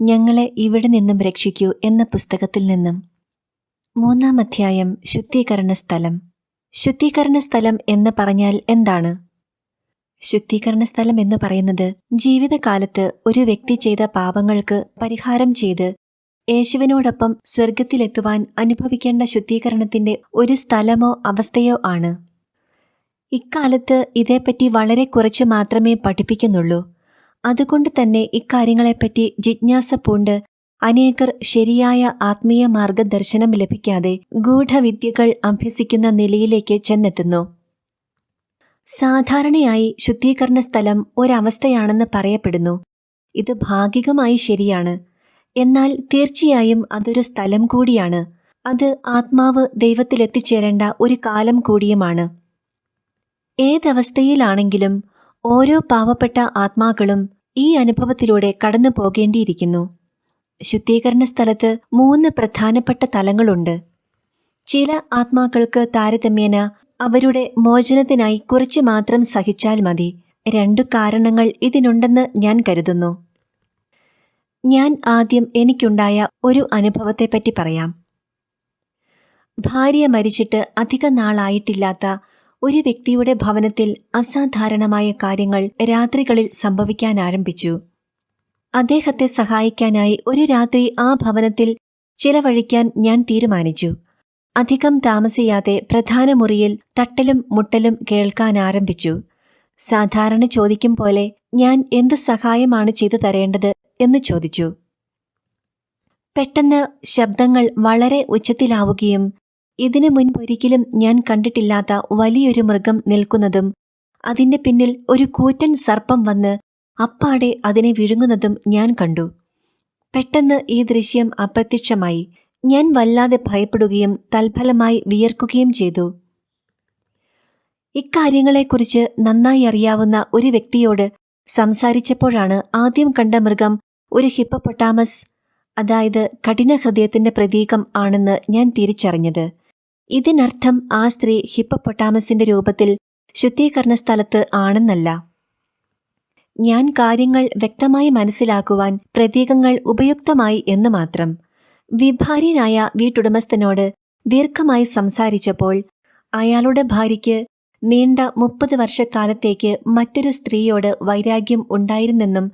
ഞങ്ങളെ ഇവിടെ നിന്നും രക്ഷിക്കൂ എന്ന പുസ്തകത്തിൽ നിന്നും. മൂന്നാം അധ്യായം ശുദ്ധീകരണ സ്ഥലം ശുദ്ധീകരണ സ്ഥലം എന്ന് പറഞ്ഞാൽ എന്താണ്? ശുദ്ധീകരണ സ്ഥലം എന്ന് പറയുന്നത് ജീവിതകാലത്ത് ഒരു വ്യക്തി ചെയ്ത പാപങ്ങൾക്ക് പരിഹാരം ചെയ്ത് യേശുവിനോടൊപ്പം സ്വർഗത്തിലെത്തുവാൻ അനുഭവിക്കേണ്ട ശുദ്ധീകരണത്തിന്റെ ഒരു സ്ഥലമോ അവസ്ഥയോ ആണ്. ഇക്കാലത്ത് ഇതേപ്പറ്റി വളരെ കുറച്ച് മാത്രമേ പഠിപ്പിക്കുന്നുള്ളൂ. അതുകൊണ്ട് തന്നെ ഇക്കാര്യങ്ങളെപ്പറ്റി ജിജ്ഞാസ പൂണ്ട് അനേകർ ശരിയായ ആത്മീയ മാർഗദർശനം ലഭിക്കാതെ ഗൂഢവിദ്യകൾ അഭ്യസിക്കുന്ന നിലയിലേക്ക് ചെന്നെത്തുന്നു. സാധാരണയായി ശുദ്ധീകരണ സ്ഥലം ഒരവസ്ഥയാണെന്ന് പറയപ്പെടുന്നു. ഇത് ഭാഗികമായി ശരിയാണ്. എന്നാൽ തീർച്ചയായും അതൊരു സ്ഥലം കൂടിയാണ്. അത് ആത്മാവ് ദൈവത്തിലെത്തിച്ചേരേണ്ട ഒരു കാലം കൂടിയുമാണ്. ഏതവസ്ഥയിലാണെങ്കിലും ഓരോ പാവപ്പെട്ട ആത്മാക്കളും ഈ അനുഭവത്തിലൂടെ കടന്നു പോകേണ്ടിയിരിക്കുന്നു. ശുദ്ധീകരണ സ്ഥലത്ത് മൂന്ന് പ്രധാനപ്പെട്ട തലങ്ങളുണ്ട്. ചില ആത്മാക്കൾക്ക് താരതമ്യേന അവരുടെ മോചനത്തിനായി കുറച്ചു മാത്രം സഹിച്ചാൽ മതി. രണ്ടു കാരണങ്ങൾ ഇതിനുണ്ടെന്ന് ഞാൻ കരുതുന്നു. ഞാൻ ആദ്യം എനിക്കുണ്ടായ ഒരു അനുഭവത്തെപ്പറ്റി പറയാം. ഭാര്യ മരിച്ചിട്ട് അധിക നാളായിട്ടില്ലാത്ത ഒരു വ്യക്തിയുടെ ഭവനത്തിൽ അസാധാരണമായ കാര്യങ്ങൾ രാത്രികളിൽ സംഭവിക്കാൻ ആരംഭിച്ചു അദ്ദേഹത്തെ സഹായിക്കാനായി ഒരു രാത്രി ആ ഭവനത്തിൽ ചിലവഴിക്കാൻ ഞാൻ തീരുമാനിച്ചു. അധികം താമസിയാതെ പ്രധാന മുറിയിൽ തട്ടലും മുട്ടലും കേൾക്കാൻ ആരംഭിച്ചു സാധാരണ ചോദിക്കും പോലെ ഞാൻ എന്ത് സഹായമാണ് ചെയ്തു തരേണ്ടത് എന്ന് ചോദിച്ചു. പെട്ടെന്ന് ശബ്ദങ്ങൾ വളരെ ഉച്ചത്തിലാവുകയും ഇതിനു മുൻപൊരിക്കലും ഞാൻ കണ്ടിട്ടില്ലാത്ത വലിയൊരു മൃഗം നിൽക്കുന്നതും അതിന്റെ പിന്നിൽ ഒരു കൂറ്റൻ സർപ്പം വന്ന് അപ്പാടെ അതിനെ വിഴുങ്ങുന്നതും ഞാൻ കണ്ടു. പെട്ടെന്ന് ഈ ദൃശ്യം അപ്രത്യക്ഷമായി. ഞാൻ വല്ലാതെ ഭയപ്പെടുകയും തൽഫലമായി വിയർക്കുകയും ചെയ്തു. ഇക്കാര്യങ്ങളെക്കുറിച്ച് നന്നായി അറിയാവുന്ന ഒരു വ്യക്തിയോട് സംസാരിച്ചപ്പോഴാണ് ആദ്യം കണ്ട മൃഗം ഒരു ഹിപ്പപ്പൊട്ടാമസ് അതായത് കഠിന ഹൃദയത്തിന്റെ പ്രതീകം ആണെന്ന് ഞാൻ തിരിച്ചറിഞ്ഞത്. ഇതിനർത്ഥം ആ സ്ത്രീ ഹിപ്പപ്പൊട്ടാമസിന്റെ രൂപത്തിൽ ശുദ്ധീകരണ സ്ഥലത്ത് ആണെന്നല്ല. ഞാൻ കാര്യങ്ങൾ വ്യക്തമായി മനസ്സിലാക്കുവാൻ പ്രതീകങ്ങൾ ഉപയുക്തമായി എന്ന് മാത്രം. വിഭാര്യനായ വീട്ടുടമസ്ഥനോട് ദീർഘമായി സംസാരിച്ചപ്പോൾ അയാളുടെ ഭാര്യയ്ക്ക് നീണ്ട മുപ്പത് വർഷക്കാലത്തേക്ക് മറ്റൊരു സ്ത്രീയോട് വൈരാഗ്യം ഉണ്ടായിരുന്നെന്നും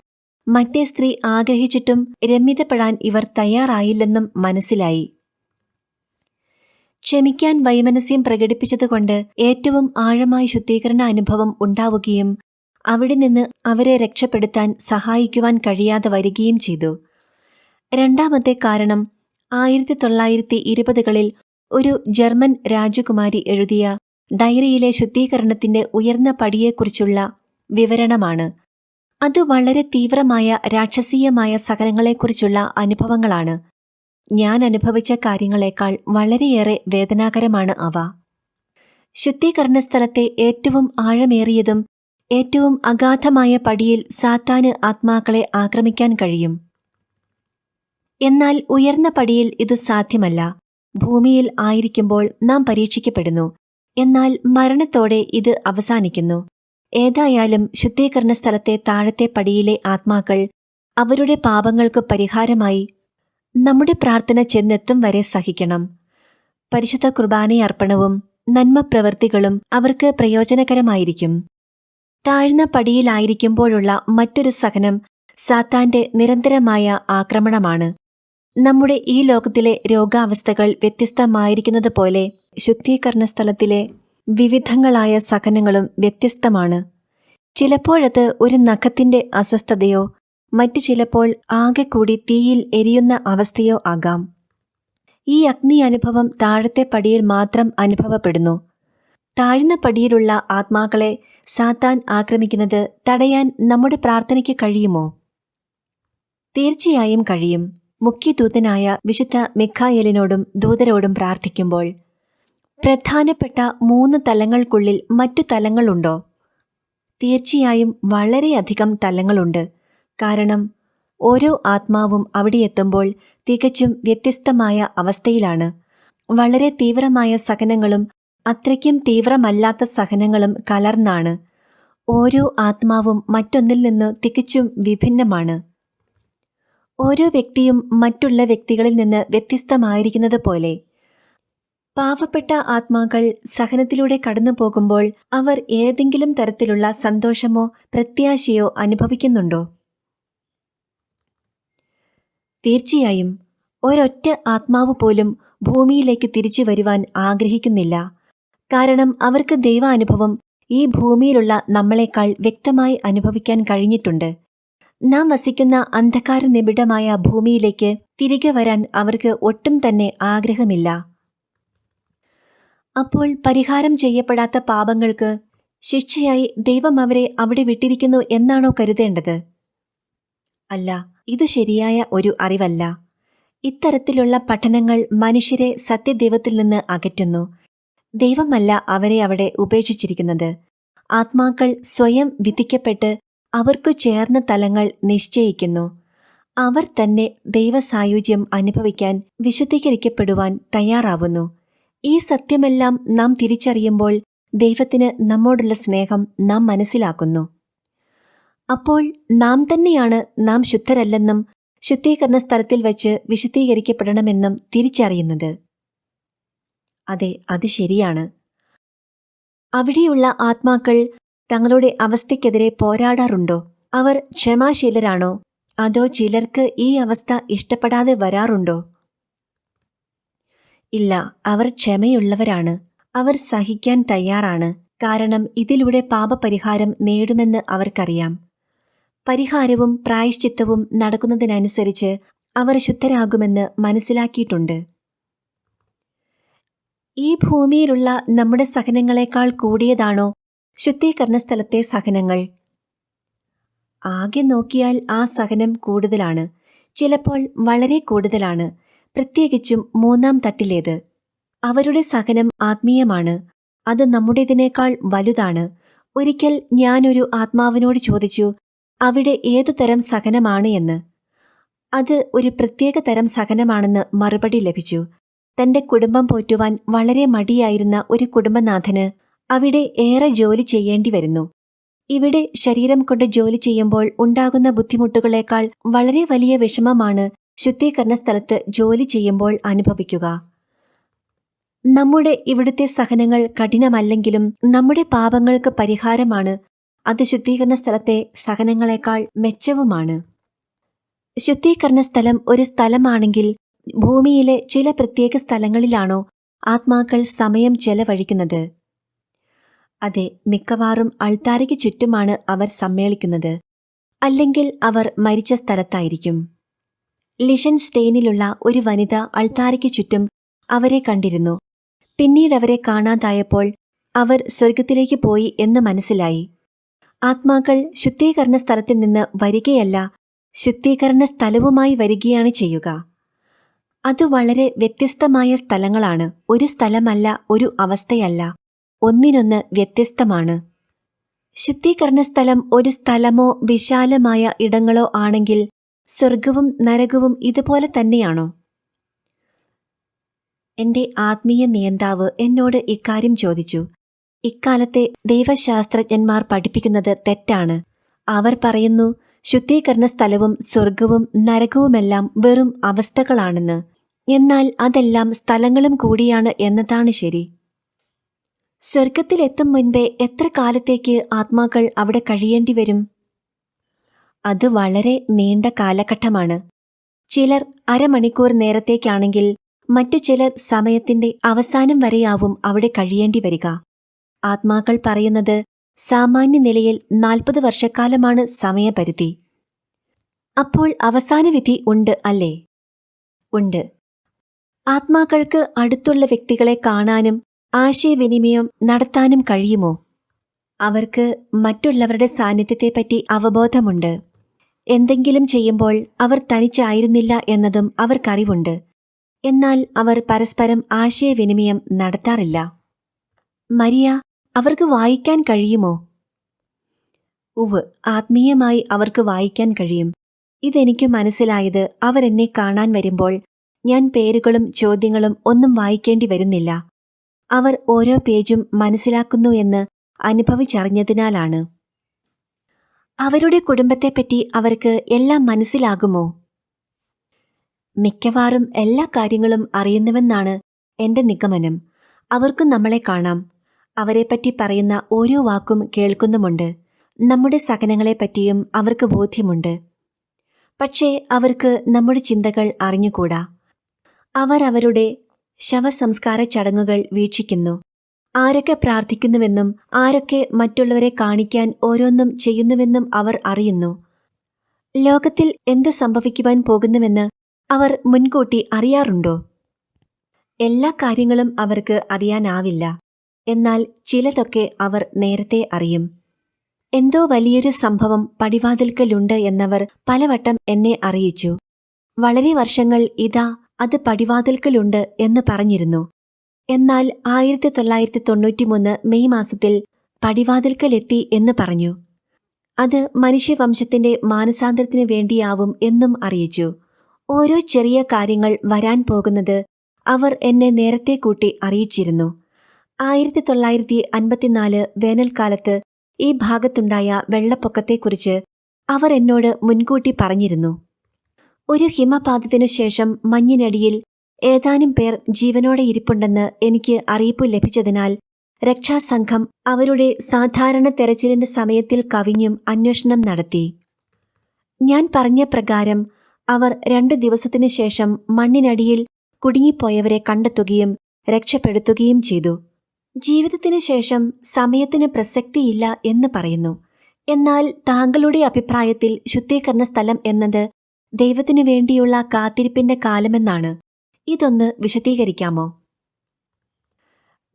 മറ്റേ സ്ത്രീ ആഗ്രഹിച്ചിട്ടും രമ്യതപ്പെടാൻ ഇവർ തയ്യാറായില്ലെന്നും മനസ്സിലായി. ക്ഷമിക്കാൻ വൈമനസ്യം പ്രകടിപ്പിച്ചതുകൊണ്ട് ഏറ്റവും ആഴമായ ശുദ്ധീകരണ അനുഭവം ഉണ്ടാവുകയും അവിടെ നിന്ന് അവരെ രക്ഷപ്പെടുത്താൻ സഹായിക്കുവാൻ കഴിയാതെ വരികയും ചെയ്തു. രണ്ടാമത്തെ കാരണം ആയിരത്തി തൊള്ളായിരത്തി ഇരുപതുകളിൽ ഒരു ജർമ്മൻ രാജകുമാരി എഴുതിയ ഡയറിയിലെ ശുദ്ധീകരണത്തിന്റെ ഉയർന്ന പടിയെക്കുറിച്ചുള്ള വിവരണമാണ്. അത് വളരെ തീവ്രമായ രാക്ഷസീയമായ സഹനങ്ങളെക്കുറിച്ചുള്ള അനുഭവങ്ങളാണ്. ഞാൻ അനുഭവിച്ച കാര്യങ്ങളെക്കാൾ വളരെയേറെ വേദനാകരമാണ് അവ. ശുദ്ധീകരണ സ്ഥലത്തെ ഏറ്റവും ആഴമേറിയതും ഏറ്റവും അഗാധമായ പടിയിൽ സാത്താന് ആത്മാക്കളെ ആക്രമിക്കാൻ കഴിയും. എന്നാൽ ഉയർന്ന പടിയിൽ ഇത് സാധ്യമല്ല. ഭൂമിയിൽ ആയിരിക്കുമ്പോൾ നാം പരീക്ഷിക്കപ്പെടുന്നു. എന്നാൽ മരണത്തോടെ ഇത് അവസാനിക്കുന്നു. ഏതായാലും ശുദ്ധീകരണ സ്ഥലത്തെ താഴത്തെ പടിയിലെ ആത്മാക്കൾ അവരുടെ പാപങ്ങൾക്ക് പരിഹാരമായി നമ്മുടെ പ്രാർത്ഥന ചെന്നെത്തും വരെ സഹിക്കണം. പരിശുദ്ധ കുർബാന അർപ്പണവും നന്മ പ്രവൃത്തികളും അവർക്ക് പ്രയോജനകരമായിരിക്കും. താഴ്ന്ന പടിയിലായിരിക്കുമ്പോഴുള്ള മറ്റൊരു സഹനം സാത്താന്റെ നിരന്തരമായ ആക്രമണമാണ്. നമ്മുടെ ഈ ലോകത്തിലെ രോഗാവസ്ഥകൾ വ്യത്യസ്തമായിരിക്കുന്നത് പോലെ ശുദ്ധീകരണ സ്ഥലത്തിലെ വിവിധങ്ങളായ സഹനങ്ങളും വ്യത്യസ്തമാണ്. ചിലപ്പോഴത് ഒരു നഖത്തിന്റെ അസ്വസ്ഥതയോ മറ്റു ചിലപ്പോൾ ആകെ കൂടി തീയിൽ എരിയുന്ന അവസ്ഥയോ ആകാം. ഈ അഗ്നി അനുഭവം താഴത്തെ പടിയിൽ മാത്രം അനുഭവപ്പെടുന്നു. താഴ്ന്ന പടിയിലുള്ള ആത്മാക്കളെ സാത്താൻ ആക്രമിക്കുന്നത് തടയാൻ നമ്മുടെ പ്രാർത്ഥനയ്ക്ക് കഴിയുമോ? തീർച്ചയായും കഴിയും. മുഖ്യദൂതനായ വിശുദ്ധ മിഖായലിനോടും ദൂതരോടും പ്രാർത്ഥിക്കുമ്പോൾ പ്രധാനപ്പെട്ട മൂന്ന് തലങ്ങൾക്കുള്ളിൽ മറ്റു തലങ്ങളുണ്ടോ? തീർച്ചയായും വളരെയധികം തലങ്ങളുണ്ട്. കാരണം ഓരോ ആത്മാവും അവിടെ എത്തുമ്പോൾ തികച്ചും വ്യത്യസ്തമായ അവസ്ഥയിലാണ്. വളരെ തീവ്രമായ സഹനങ്ങളും അത്രയ്ക്കും തീവ്രമല്ലാത്ത സഹനങ്ങളും കലർന്നാണ്. ഓരോ ആത്മാവും മറ്റൊന്നിൽ നിന്ന് തികച്ചും വിഭിന്നമാണ്. ഓരോ വ്യക്തിയും മറ്റുള്ള വ്യക്തികളിൽ നിന്ന് വ്യത്യസ്തമായിരിക്കുന്നത് പോലെ. പാവപ്പെട്ട ആത്മാക്കൾ സഹനത്തിലൂടെ കടന്നു പോകുമ്പോൾ അവർ ഏതെങ്കിലും തരത്തിലുള്ള സന്തോഷമോ പ്രത്യാശയോ അനുഭവിക്കുന്നുണ്ടോ? തീർച്ചയായും ഒരൊറ്റ ആത്മാവ് പോലും ഭൂമിയിലേക്ക് തിരിച്ചു വരുവാൻ ആഗ്രഹിക്കുന്നില്ല. കാരണം അവർക്ക് ദൈവാനുഭവം ഈ ഭൂമിയിലുള്ള നമ്മളെക്കാൾ വ്യക്തമായി അനുഭവിക്കാൻ കഴിഞ്ഞിട്ടുണ്ട്. നാം വസിക്കുന്ന അന്ധകാര നിബിഡമായ ഭൂമിയിലേക്ക് തിരികെ വരാൻ അവർക്ക് ഒട്ടും തന്നെ ആഗ്രഹമില്ല. അപ്പോൾ പരിഹാരം ചെയ്യപ്പെടാത്ത പാപങ്ങൾക്ക് ശിക്ഷയായി ദൈവം അവരെ അവിടെ വിട്ടിരിക്കുന്നു എന്നാണോ കരുതേണ്ടത്? അല്ല ഇത് ശരിയായ ഒരു അറിവല്ല. ഇത്തരത്തിലുള്ള പഠനങ്ങൾ മനുഷ്യരെ സത്യദൈവത്തിൽ നിന്ന് അകറ്റുന്നു. ദൈവമല്ല അവരെ അവിടെ ഉപേക്ഷിച്ചിരിക്കുന്നത്. ആത്മാക്കൾ സ്വയം വിധിക്കപ്പെട്ട് അവർക്കു ചേർന്ന തലങ്ങൾ നിശ്ചയിക്കുന്നു. അവർ തന്നെ ദൈവസായുജ്യം അനുഭവിക്കാൻ വിശുദ്ധീകരിക്കപ്പെടുവാൻ തയ്യാറാവുന്നു. ഈ സത്യമെല്ലാം നാം തിരിച്ചറിയുമ്പോൾ ദൈവത്തിന് നമ്മോടുള്ള സ്നേഹം നാം മനസ്സിലാക്കുന്നു. അപ്പോൾ നാം തന്നെയാണ് നാം ശുദ്ധരല്ലെന്നും ശുദ്ധീകരണ സ്ഥലത്തിൽ വച്ച് വിശുദ്ധീകരിക്കപ്പെടണമെന്നും തിരിച്ചറിയുന്നത്. അതെ അത് ശരിയാണ്. അവിടെയുള്ള ആത്മാക്കൾ തങ്ങളുടെ അവസ്ഥയ്ക്കെതിരെ പോരാടാറുണ്ടോ? അവർ ക്ഷമാശീലരാണോ? അതോ ചിലർക്ക് ഈ അവസ്ഥ ഇഷ്ടപ്പെടാതെ വരാറുണ്ടോ? ഇല്ല അവർ ക്ഷമയുള്ളവരാണ്. അവർ സഹിക്കാൻ തയ്യാറാണ്. കാരണം ഇതിലൂടെ പാപപരിഹാരം നേടുമെന്ന് അവർക്കറിയാം. പരിഹാരവും പ്രായശ്ചിത്തവും നടക്കുന്നതിനനുസരിച്ച് അവർ ശുദ്ധരാകുമെന്ന് മനസ്സിലാക്കിയിട്ടുണ്ട്. ഈ ഭൂമിയിലുള്ള നമ്മുടെ സഹനങ്ങളെക്കാൾ കൂടിയതാണോ ശുദ്ധീകരണ സ്ഥലത്തെ സഹനങ്ങൾ? ആകെ നോക്കിയാൽ ആ സഹനം കൂടുതലാണ്. ചിലപ്പോൾ വളരെ കൂടുതലാണ്. പ്രത്യേകിച്ചും മൂന്നാം തട്ടിലേത്. അവരുടെ സഹനം ആത്മീയമാണ്. അത് നമ്മുടേതിനേക്കാൾ വലുതാണ്. ഒരിക്കൽ ഞാനൊരു ആത്മാവിനോട് ചോദിച്ചു അവിടെ ഏതു തരം സഹനമാണ് എന്ന്. അത് ഒരു പ്രത്യേക തരം സഹനമാണെന്ന് മറുപടി ലഭിച്ചു. തന്റെ കുടുംബം പോറ്റുവാൻ വളരെ മടിയായിരുന്ന ഒരു കുടുംബനാഥന് അവിടെ ഏറെ ജോലി ചെയ്യേണ്ടി വരുന്നു. ഇവിടെ ശരീരം കൊണ്ട് ജോലി ചെയ്യുമ്പോൾ ഉണ്ടാകുന്ന ബുദ്ധിമുട്ടുകളേക്കാൾ വളരെ വലിയ വിഷമമാണ് ശുദ്ധീകരണ സ്ഥലത്ത് ജോലി ചെയ്യുമ്പോൾ അനുഭവിക്കുക. നമ്മുടെ ഇവിടുത്തെ സഹനങ്ങൾ കഠിനമല്ലെങ്കിലും നമ്മുടെ പാപങ്ങൾക്ക് പരിഹാരമാണ് അത് ശുദ്ധീകരണ സ്ഥലത്തെ സഹനങ്ങളെക്കാൾ മെച്ചവുമാണ്. ശുദ്ധീകരണ സ്ഥലം ഒരു സ്ഥലമാണെങ്കിൽ ഭൂമിയിലെ ചില പ്രത്യേക സ്ഥലങ്ങളിലാണോ ആത്മാക്കൾ സമയം ചെലവഴിക്കുന്നത്? അതെ മിക്കവാറും അൾത്താരയ്ക്ക് ചുറ്റുമാണ് അവർ സമ്മേളിക്കുന്നത്. അല്ലെങ്കിൽ അവർ മരിച്ച സ്ഥലത്തായിരിക്കും. ലിഷൻ സ്റ്റെയിനിലുള്ള ഒരു വനിത അൾത്താരയ്ക്ക് ചുറ്റും അവരെ കണ്ടിരുന്നു. പിന്നീട് അവരെ കാണാതായപ്പോൾ അവർ സ്വർഗത്തിലേക്ക് പോയി എന്ന് മനസ്സിലായി. ആത്മാക്കൾ ശുദ്ധീകരണ സ്ഥലത്തിൽ നിന്ന് വരികയല്ല ശുദ്ധീകരണ സ്ഥലവുമായി വരികയാണ് ചെയ്യുക. അത് വളരെ വ്യത്യസ്തമായ സ്ഥലങ്ങളാണ്. ഒരു സ്ഥലമല്ല ഒരു അവസ്ഥയല്ല. ഒന്നിനൊന്ന് വ്യത്യസ്തമാണ്. ശുദ്ധീകരണ സ്ഥലം ഒരു സ്ഥലമോ വിശാലമായ ഇടങ്ങളോ ആണെങ്കിൽ സ്വർഗവും നരകവും ഇതുപോലെ തന്നെയാണോ? എന്റെ ആത്മീയ നിയന്താവ് എന്നോട് ഇക്കാര്യം ചോദിച്ചു. ഇക്കാലത്തെ ദൈവശാസ്ത്രജ്ഞന്മാർ പഠിപ്പിക്കുന്നത് തെറ്റാണ്. അവർ പറയുന്നു ശുദ്ധീകരണ സ്ഥലവും സ്വർഗവും നരകവുമെല്ലാം വെറും അവസ്ഥകളാണെന്ന്. എന്നാൽ അതെല്ലാം സ്ഥലങ്ങളും കൂടിയാണ് എന്നതാണ് ശരി. സ്വർഗത്തിലെത്തും മുൻപേ എത്ര കാലത്തേക്ക് ആത്മാക്കൾ അവിടെ കഴിയേണ്ടി വരും? അത് വളരെ നീണ്ട കാലഘട്ടമാണ്. ചിലർ അരമണിക്കൂർ നേരത്തേക്കാണെങ്കിൽ മറ്റു ചിലർ സമയത്തിന്റെ അവസാനം വരെയാവും അവിടെ കഴിയേണ്ടി വരിക. ആത്മാക്കൾ പറയുന്നത് സാമാന്യ നിലയിൽ നാൽപ്പത് വർഷക്കാലമാണ് സമയപരിധി. അപ്പോൾ അവസാന വിധി ഉണ്ട് അല്ലേ? ഉണ്ട്. ആത്മാക്കൾക്ക് അടുത്തുള്ള വ്യക്തികളെ കാണാനും ആശയവിനിമയം നടത്താനും കഴിയുമോ? അവർക്ക് മറ്റുള്ളവരുടെ സാന്നിധ്യത്തെപ്പറ്റി അവബോധമുണ്ട്. എന്തെങ്കിലും ചെയ്യുമ്പോൾ അവർ തനിച്ചായിരുന്നില്ല എന്നതും അവർക്കറിവുണ്ട്. എന്നാൽ അവർ പരസ്പരം ആശയവിനിമയം നടത്താറില്ല. മരിയ അവർക്ക് വായിക്കാൻ കഴിയുമോ? ഉവ് ആത്മീയമായി അവർക്ക് വായിക്കാൻ കഴിയും. ഇതെനിക്ക് മനസ്സിലായത് അവരെന്നെ കാണാൻ വരുമ്പോൾ ഞാൻ പേരുകളും ചോദ്യങ്ങളും ഒന്നും വായിക്കേണ്ടി വരുന്നില്ല. അവർ ഓരോ പേജും മനസ്സിലാക്കുന്നു എന്ന് അനുഭവിച്ചറിഞ്ഞതിനാലാണ്. അവരുടെ കുടുംബത്തെപ്പറ്റി അവർക്ക് എല്ലാം മനസ്സിലാകുമോ? മിക്കവാറും എല്ലാ കാര്യങ്ങളും അറിയുന്നുവെന്നാണ് എന്റെ നിഗമനം. അവർക്കും നമ്മളെ കാണാം. അവരെപ്പറ്റി പറയുന്ന ഓരോ വാക്കും കേൾക്കുന്നുമുണ്ട്. നമ്മുടെ സഹനങ്ങളെപ്പറ്റിയും അവർക്ക് ബോധ്യമുണ്ട്. പക്ഷേ അവർക്ക് നമ്മുടെ ചിന്തകൾ അറിഞ്ഞുകൂടാ. അവർ അവരുടെ ശവസംസ്കാര ചടങ്ങുകൾ വീക്ഷിക്കുന്നു. ആരൊക്കെ പ്രാർത്ഥിക്കുന്നുവെന്നും ആരൊക്കെ മറ്റുള്ളവരെ കാണിക്കാൻ ഓരോന്നും ചെയ്യുന്നുവെന്നും അവർ അറിയുന്നു. ലോകത്തിൽ എന്ത് സംഭവിക്കുവാൻ പോകുന്നുവെന്ന് അവർ മുൻകൂട്ടി അറിയാറുണ്ടോ? എല്ലാ കാര്യങ്ങളും അവർക്ക് അറിയാനാവില്ല. എന്നാൽ ചിലതൊക്കെ അവർ നേരത്തെ അറിയും. എന്തോ വലിയൊരു സംഭവം പടിവാതിൽക്കലുണ്ട് എന്നവർ പലവട്ടം എന്നെ അറിയിച്ചു. വളരെ വർഷങ്ങൾ ഇതാ അത് പടിവാതിൽക്കലുണ്ട് എന്ന് പറഞ്ഞിരുന്നു. എന്നാൽ ആയിരത്തി തൊള്ളായിരത്തി തൊണ്ണൂറ്റിമൂന്ന് മെയ് മാസത്തിൽ പടിവാതിൽക്കലെത്തി എന്ന് പറഞ്ഞു. അത് മനുഷ്യവംശത്തിന്റെ മാനസാന്തരത്തിനു വേണ്ടിയാവും എന്നും അറിയിച്ചു. ഓരോ ചെറിയ കാര്യങ്ങൾ വരാൻ പോകുന്നത് അവർ എന്നെ നേരത്തെ കൂട്ടി അറിയിച്ചിരുന്നു. ആയിരത്തി തൊള്ളായിരത്തി അൻപത്തിനാല് വേനൽക്കാലത്ത് ഈ ഭാഗത്തുണ്ടായ വെള്ളപ്പൊക്കത്തെക്കുറിച്ച് അവർ എന്നോട് മുൻകൂട്ടി പറഞ്ഞിരുന്നു. ഒരു ഹിമപാതത്തിനു ശേഷം മഞ്ഞിനടിയിൽ ഏതാനും പേർ ജീവനോടെ ഇരിപ്പുണ്ടെന്ന് എനിക്ക് അറിയിപ്പ് ലഭിച്ചതിനാൽ രക്ഷാസംഘം അവരുടെ സാധാരണ തെരച്ചിലിന്റെ സമയത്തിൽ കവിഞ്ഞും അന്വേഷണം നടത്തി. ഞാൻ പറഞ്ഞ പ്രകാരം അവർ രണ്ടു ദിവസത്തിനു ശേഷം മണ്ണിനടിയിൽ കുടുങ്ങിപ്പോയവരെ കണ്ടെത്തുകയും രക്ഷപ്പെടുത്തുകയും ചെയ്തു. ജീവിതത്തിനു ശേഷം സമയത്തിന് പ്രസക്തിയില്ല എന്ന് പറയുന്നു. എന്നാൽ താങ്കളുടെ അഭിപ്രായത്തിൽ ശുദ്ധീകരണ സ്ഥലം എന്നത് ദൈവത്തിനു വേണ്ടിയുള്ള കാത്തിരിപ്പിന്റെ കാലമെന്നാണ്. ഇതൊന്ന് വിശദീകരിക്കാമോ?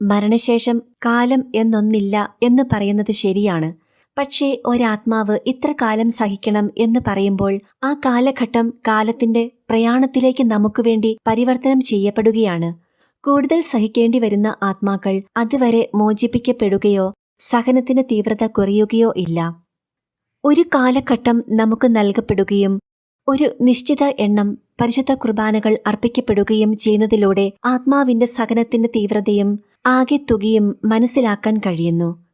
മരണശേഷം കാലം എന്നൊന്നില്ല എന്ന് പറയുന്നത് ശരിയാണ്. പക്ഷേ ഒരാത്മാവ് ഇത്ര കാലം സഹിക്കണം എന്ന് പറയുമ്പോൾ ആ കാലഘട്ടം കാലത്തിന്റെ പ്രയാണത്തിലേക്ക് നമുക്ക് വേണ്ടി പരിവർത്തനം ചെയ്യപ്പെടുകയാണ്. കൂടുതൽ സഹിക്കേണ്ടി വരുന്ന ആത്മാക്കൾ അതുവരെ മോചിപ്പിക്കപ്പെടുകയോ സഹനത്തിന് തീവ്രത കുറയുകയോ ഇല്ല. ഒരു കാലഘട്ടം നമുക്ക് നൽകപ്പെടുകയും ഒരു നിശ്ചിത എണ്ണം പരിശുദ്ധ കുർബാനകൾ അർപ്പിക്കപ്പെടുകയും ചെയ്യുന്നതിലൂടെ ആത്മാവിന്റെ സഹനത്തിന്റെ തീവ്രതയും ആകെ തുകയും മനസ്സിലാക്കാൻ കഴിയുന്നു.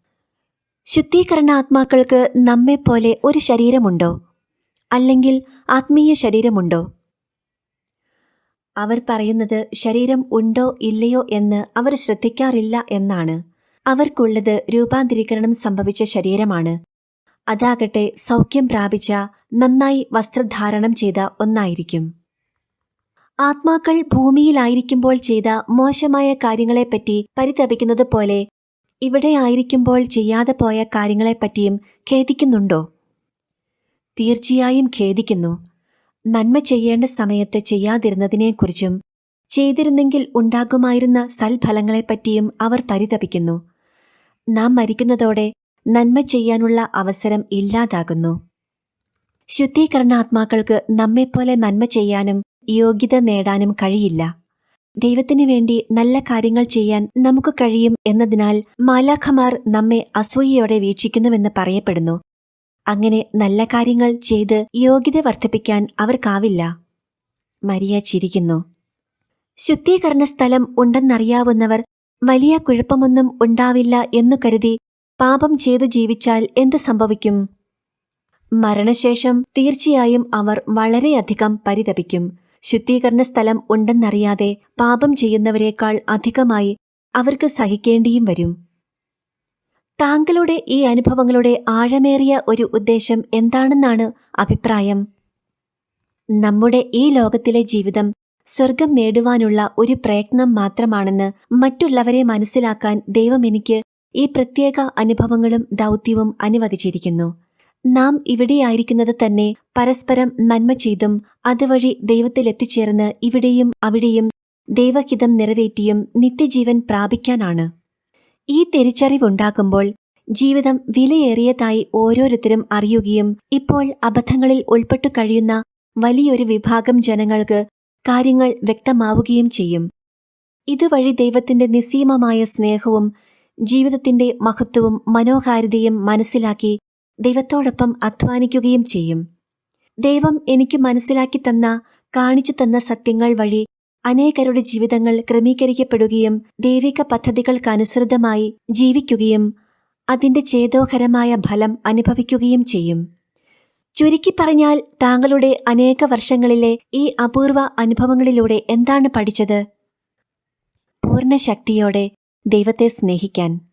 ശുദ്ധീകരണാത്മാക്കൾക്ക് നമ്മെപ്പോലെ ഒരു ശരീരമുണ്ടോ? അല്ലെങ്കിൽ ആത്മീയ ശരീരമുണ്ടോ? അവർ പറയുന്നത് ശരീരം ഉണ്ടോ ഇല്ലയോ എന്ന് അവർ ശ്രദ്ധിക്കാറില്ല എന്നാണ്. അവർക്കുള്ളത് രൂപാന്തരീകരണം സംഭവിച്ച ശരീരമാണ്. അതാകട്ടെ സൗഖ്യം പ്രാപിച്ച നന്നായി വസ്ത്രധാരണം ചെയ്ത ഒന്നായിരിക്കും. ആത്മാക്കൾ ഭൂമിയിലായിരിക്കുമ്പോൾ ചെയ്ത മോശമായ കാര്യങ്ങളെപ്പറ്റി പരിതപിക്കുന്നത് പോലെ ഇവിടെ ആയിരിക്കുമ്പോൾ ചെയ്യാതെ പോയ കാര്യങ്ങളെപ്പറ്റിയും ഖേദിക്കുന്നുണ്ടോ? തീർച്ചയായും ഖേദിക്കുന്നു. നന്മ ചെയ്യേണ്ട സമയത്ത് ചെയ്യാതിരുന്നതിനെക്കുറിച്ചും ചെയ്തിരുന്നെങ്കിൽ ഉണ്ടാകുമായിരുന്ന സൽഫലങ്ങളെപ്പറ്റിയും അവർ പരിതപിക്കുന്നു. നാം മരിക്കുന്നതോടെ നന്മ ചെയ്യാനുള്ള അവസരം ഇല്ലാതാകുന്നു. ശുദ്ധീകരണാത്മാക്കൾക്ക് നമ്മെപ്പോലെ നന്മ ചെയ്യാനും യോഗ്യത നേടാനും കഴിയില്ല. ദൈവത്തിനു വേണ്ടി നല്ല കാര്യങ്ങൾ ചെയ്യാൻ നമുക്ക് കഴിയും എന്നതിനാൽ മാലാഖമാർ നമ്മെ അസൂയയോടെ വീക്ഷിക്കുന്നുവെന്ന് പറയപ്പെടുന്നു. അങ്ങനെ നല്ല കാര്യങ്ങൾ ചെയ്ത് യോഗ്യത വർദ്ധിപ്പിക്കാൻ അവർക്കാവില്ല. മരിയ ചിരിക്കുന്നു. ശുദ്ധീകരണ സ്ഥലം ഉണ്ടെന്നറിയാവുന്നവർ വലിയ കുഴപ്പമൊന്നും ഉണ്ടാവില്ല എന്നു കരുതി പാപം ചെയ്തു ജീവിച്ചാൽ എന്തു സംഭവിക്കും? മരണശേഷം തീർച്ചയായും അവർ വളരെയധികം പരിതപിക്കും. ശുദ്ധീകരണ സ്ഥലം ഉണ്ടെന്നറിയാതെ പാപം ചെയ്യുന്നവരെക്കാൾ അധികമായി അവർക്ക് സഹിക്കേണ്ടിയും വരും. താങ്കളുടെ ഈ അനുഭവങ്ങളുടെ ആഴമേറിയ ഒരു ഉദ്ദേശം എന്താണെന്നാണ് അഭിപ്രായം? നമ്മുടെ ഈ ലോകത്തിലെ ജീവിതം സ്വർഗം നേടുവാനുള്ള ഒരു പ്രയത്നം മാത്രമാണെന്ന് മറ്റുള്ളവരെ മനസ്സിലാക്കാൻ ദൈവം എനിക്ക് ഈ പ്രത്യേക അനുഭവങ്ങളും ദൗത്യവും അനുവദിച്ചിരിക്കുന്നു. നാം ഇവിടെയായിരിക്കുന്നത് തന്നെ പരസ്പരം നന്മ ചെയ്തും അതുവഴി ദൈവത്തിലെത്തിച്ചേർന്ന് ഇവിടെയും അവിടെയും ദൈവഹിതം നിറവേറ്റിയും നിത്യജീവൻ പ്രാപിക്കാനാണ്. ഈ തിരിച്ചറിവുണ്ടാകുമ്പോൾ ജീവിതം വിലയേറിയതായി ഓരോരുത്തരും അറിയുകയും ഇപ്പോൾ അബദ്ധങ്ങളിൽ ഉൾപ്പെട്ടു കഴിയുന്ന വലിയൊരു വിഭാഗം ജനങ്ങൾക്ക് കാര്യങ്ങൾ വ്യക്തമാവുകയും ചെയ്യും. ഇതുവഴി ദൈവത്തിന്റെ നിസ്സീമമായ സ്നേഹവും ജീവിതത്തിന്റെ മഹത്വവും മനോഹാരിതയും മനസ്സിലാക്കി ദൈവത്തോടൊപ്പം അധ്വാനിക്കുകയും ചെയ്യും. ദൈവം എനിക്ക് മനസ്സിലാക്കി തന്ന കാണിച്ചു തന്ന സത്യങ്ങൾ വഴി അനേകരുടെ ജീവിതങ്ങൾ ക്രമീകരിക്കപ്പെടുകയും ദൈവിക പദ്ധതികൾക്കനുസൃതമായി ജീവിക്കുകയും അതിന്റെ ചേതോഹരമായ ഫലം അനുഭവിക്കുകയും ചെയ്യും. ചുരുക്കി പറഞ്ഞാൽ താങ്കളുടെ അനേക വർഷങ്ങളിലെ ഈ അപൂർവ അനുഭവങ്ങളിലൂടെ എന്താണ് പഠിച്ചത്? പൂർണ ശക്തിയോടെ ദൈവത്തെ സ്നേഹിക്കാൻ.